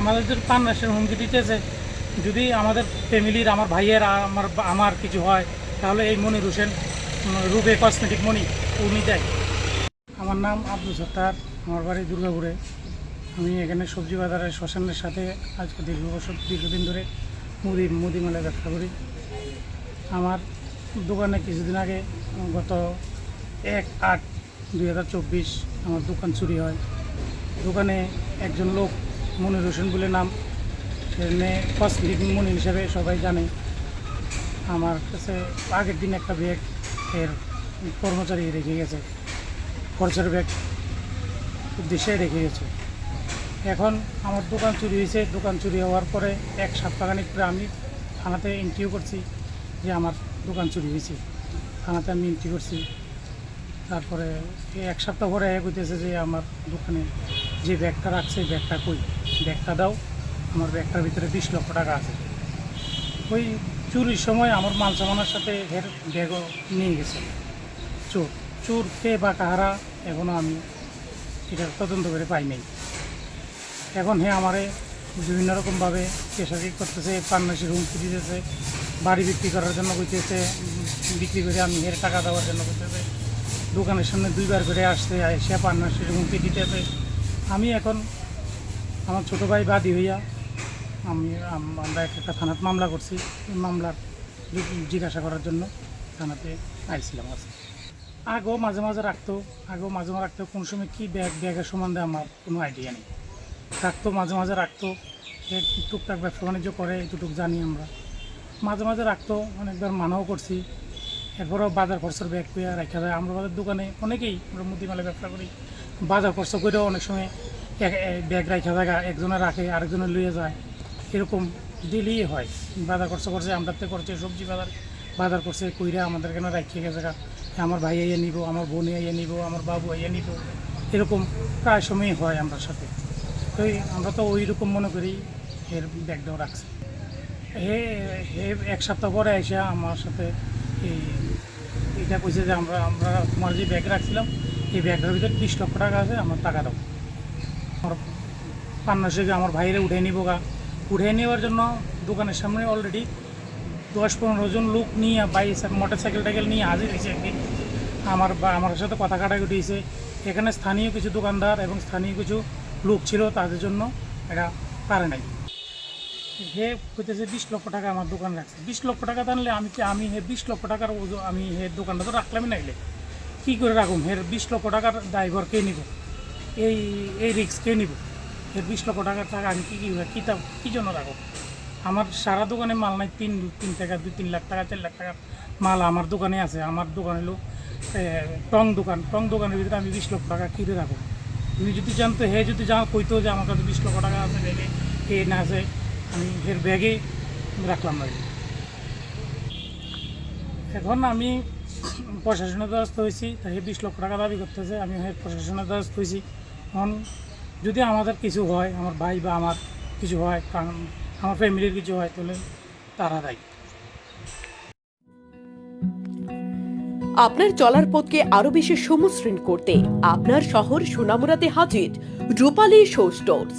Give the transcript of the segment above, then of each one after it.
আমাদের পান্নাসের হুমকি দিতেছে যদি আমাদের ফ্যামিলির আমার ভাইয়ের, আমার আমার কিছু হয়, তাহলে এই মনির হোসেন রূপে কসমেটিক মনি, উনি দেয়। আমার নাম আব্দুল সত্তার, আমার বাড়ি দুর্গাপুরে। আমি এখানে সবজি বাজারের শ্মশানের সাথে আজকে দীর্ঘ বছর, দীর্ঘদিন ধরে মুদি মুদি মেলায় ব্যবসা করি। আমার দোকানে কিছুদিন আগে, গত এক আট দুই আমার দোকান চুরি হয়। দোকানে একজন লোক মনির হোসেন বলে নাম। সেখানে কসমেটিক মনি হিসাবে সবাই জানে। আমার কাছে আগের দিন একটা ব্যাগ এর কর্মচারী রেখে গেছে। খরচার ব্যাগ উদ্দেশ্যে রেখে গেছে। এখন আমার দোকান চুরি হয়েছে। দোকান চুরি হওয়ার পরে এক সপ্তাহখানিক পরে আমি থানাতে এন্ট্রিও করছি যে আমার দোকান চুরি হয়েছে। থানাতে আমি এন্ট্রি করছি। তারপরে এক সপ্তাহ পরে এক হইতেছে যে আমার দোকানে যে ব্যাগটা রাখছে ব্যাগটা কই? ব্যাগটা দাও, আমার ব্যাগটার ভিতরে বিশ লক্ষ টাকা আছে। ওই চুরির সময় আমার মাল সামানের সাথে এর ব্যাগও নিয়ে গেছে। চোর চোর কে বা কাহারা এখনও আমি এটার তদন্ত করে পাই নাই। এখন হ্যাঁ আমারে বিভিন্ন রকমভাবে পেশাকি করতেছে, পান্নাসির হুমকি দিতেছে, বাড়ি বিক্রি করার জন্য কইতেছে, বিক্রি করে আমি এর টাকা দেওয়ার জন্য কইতেছে। দোকানের সামনে দুইবার করে আসছে সে পান্নাসির হুমকি দিতেছে। আমি এখন আমার ছোটো ভাই বাদী হইয়া আমি, আম- আমরা একটা থানাত মামলা করছি। মামলার জিজ্ঞাসা করার জন্য থানাতে আইছিলাম আজকে। আগেও মাঝে মাঝে রাখতো, আগেও মাঝে মাঝে রাখতো, কোন সময় কী ব্যাগ, ব্যাগের সম্বন্ধে আমার কোনো আইডিয়া নেই। রাখতো, মাঝে মাঝে রাখতো টুকটাক ব্যবসা বাণিজ্য করে, এতটুক জানি আমরা। মাঝে মাঝে রাখতো, অনেকবার মানাও করছি। এরপরেও বাজার খরচের ব্যাগ পেয়ে রাখা যায়। আমরা দোকানে অনেকেই আমরা মুদিমালে ব্যবসা করি। বাজার খরচ করেও অনেক সময় ব্যাগ রাখা জায়গা একজনে রাখে, আরেকজনে লুয়ে যায়। এরকম দিলেই হয়। বাজার খরচ করছে আমরা তো করছে, সবজি বাজার বাজার করছে, কইরা আমাদের কেন রাখিয়ে গেছে। আমার ভাই আইয়া নিব, আমার বোন আইয়া নিব, আমার বাবু আইয়া নিব। এরকম প্রায় সময়ই হয় আমার সাথে। তো আমরা তো ওই রকম মনে করি, এর ব্যাগটাও রাখছি। হে হে, এক সপ্তাহ পরে এসে আমার সাথে এই, এটা কইছে যে আমরা আমরা তোমার যে ব্যাগ রাখছিলাম এই ব্যাগের ভিতরে বিশ লক্ষ টাকা আছে, আমার টাকা দাও। আমার পান্নাসে আমার ভাইরে উঠে নিব গা। উঠে নেওয়ার জন্য দোকানের সামনে অলরেডি দশ পনেরো জন লোক নিয়ে বাইক মোটর সাইকেল টাইকেল নিয়ে হাজির হয়েছে একদিন আমার আমার সাথে কথা কাটাকুটি হয়েছে। এখানে স্থানীয় কিছু দোকানদার এবং স্থানীয় কিছু লোক ছিল, তাদের জন্য এটা পারে নাই। হে কইতেছে বিশ লক্ষ টাকা আমার দোকান রাখছে। বিশ লক্ষ টাকা টানলে আমি কি, আমি হে বিশ লক্ষ টাকার আমি হে দোকানটা তো রাখলামই নাইলে কী করে রাখুম? হের বিশ লক্ষ টাকার ড্রাইভার কে নিব? এই এই রিক্স কে নিব? এর বিশ লক্ষ টাকার টাকা আমি কী কী কী তা, কী জন্য রাখব আমার সারা দোকানে মাল নাই, তিন তিন টাকা, দুই, তিন লাখ টাকা, চার লাখ টাকার মাল আমার দোকানে আছে। আমার দোকান হলো টং দোকান, টং দোকানের ভিতরে আমি বিশ লক্ষ টাকা কিনে রাখব তুমি যদি জানতো, হে যদি যা কইতো যে আমার কাছে বিশ লক্ষ টাকা আছে, ব্যাগে কে না আছে, আমি এর ব্যাগে রাখলাম না। এখন আমি প্রশাসনের দ্বারস্থ হয়েছি তাই বিশ লক্ষ টাকা দাবি করতেছে আমি এর প্রশাসনের দ্বারস্থ হয়েছি। এখন যদি আমাদের কিছু হয়, আমার ভাই বা আমার কিছু হয়, কারণ আমার ফ্যামিলির কিছু হয়, তাহলে তারা দায়ী। আপনার চলার পথকে আরও বেশি সমশ্রীণ করতে আপনার শহর সোনামুরাতে হাজির রূপালী শো স্টোর্স।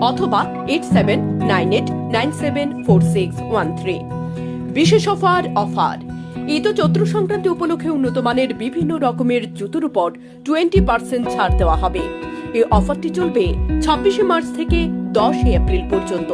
অথবা eight seven nine eight nine seven four six one three বিশেষ অফার। অফার ঈদ ও চৈত্র সংক্রান্তি উপলক্ষে উন্নত মানের বিভিন্ন রকমের জুতোর উপর টোয়েন্টি পার্সেন্ট ছাড় দেওয়া হবে। এই অফারটি চলবে ছাব্বিশে মার্চ থেকে দশই এপ্রিল পর্যন্ত।